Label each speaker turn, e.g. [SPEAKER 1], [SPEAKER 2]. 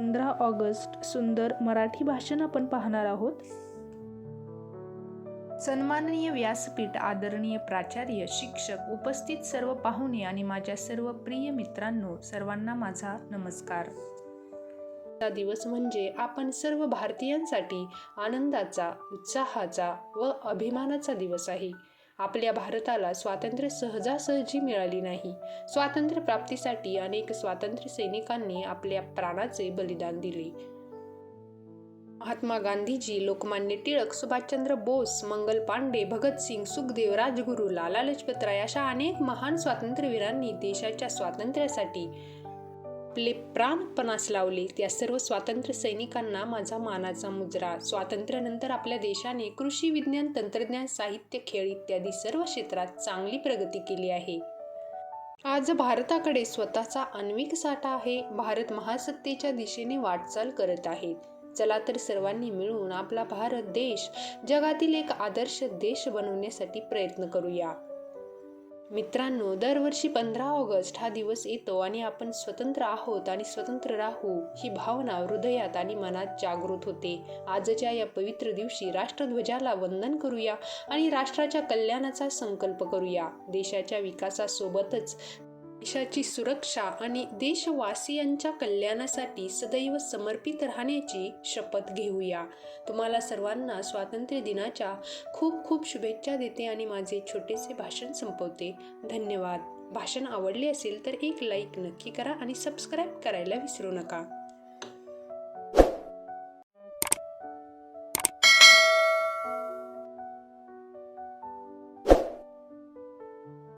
[SPEAKER 1] पंधरा ऑगस्ट सुंदर मराठी भाषण आपण पाहणार आहोत. सन्माननीय व्यासपीठ आदरणीय प्राचार्य शिक्षक उपस्थित सर्व पाहुणे आणि माझ्या सर्व प्रिय मित्रांनो सर्वांना माझा नमस्कार. हा दिवस म्हणजे आपण सर्व भारतीयांसाठी आनंदाचा उत्साहाचा व अभिमानाचा दिवस आहे. आपल्या भारताला स्वातंत्र्य सहजासहजी मिळाली नाही. स्वातंत्र्य प्राप्तीसाठी अनेक स्वातंत्र्य सैनिकांनी आपल्या प्राणाचे बलिदान दिले. महात्मा गांधीजी लोकमान्य टिळक सुभाषचंद्र बोस मंगल पांडे भगतसिंग सुखदेव राजगुरू लाला लजपतराय अशा अनेक महान स्वातंत्र्यवीरांनी देशाच्या स्वातंत्र्यासाठी आपले प्राणपणास लावले त्या सर्व स्वातंत्र्य सैनिकांना माझा मानाचा मुजरा. स्वातंत्र्यानंतर आपल्या देशाने कृषी विज्ञान तंत्रज्ञान साहित्य खेळ इत्यादी सर्व क्षेत्रात चांगली प्रगती केली आहे. आज भारताकडे स्वतःचा आण्विक साठा आहे. भारत महासत्तेच्या दिशेने वाटचाल करत आहे. चला तर सर्वांनी मिळून आपला भारत देश जगातील एक आदर्श देश बनवण्यासाठी प्रयत्न करूया. मित्रांनो दरवर्षी पंधरा ऑगस्ट हा दिवस येतो आणि आपण स्वतंत्र आहोत आणि स्वतंत्र राहू ही भावना हृदयात आणि मनात जागृत होते. आजच्या या पवित्र दिवशी राष्ट्रध्वजाला वंदन करूया आणि राष्ट्राच्या कल्याणाचा संकल्प करूया. देशाच्या विकासासोबतच देशाची सुरक्षा आणि देशवासियांच्या कल्याणासाठी सदैव समर्पित राहण्याची शपथ घेऊया. तुम्हाला सर्वांना स्वातंत्र्य दिनाच्या खूप खूप शुभेच्छा देते आणि माझे छोटेसे भाषण संपवते. धन्यवाद. भाषण आवडले असेल तर एक लाईक नक्की करा आणि सबस्क्राईब करायला विसरू नका.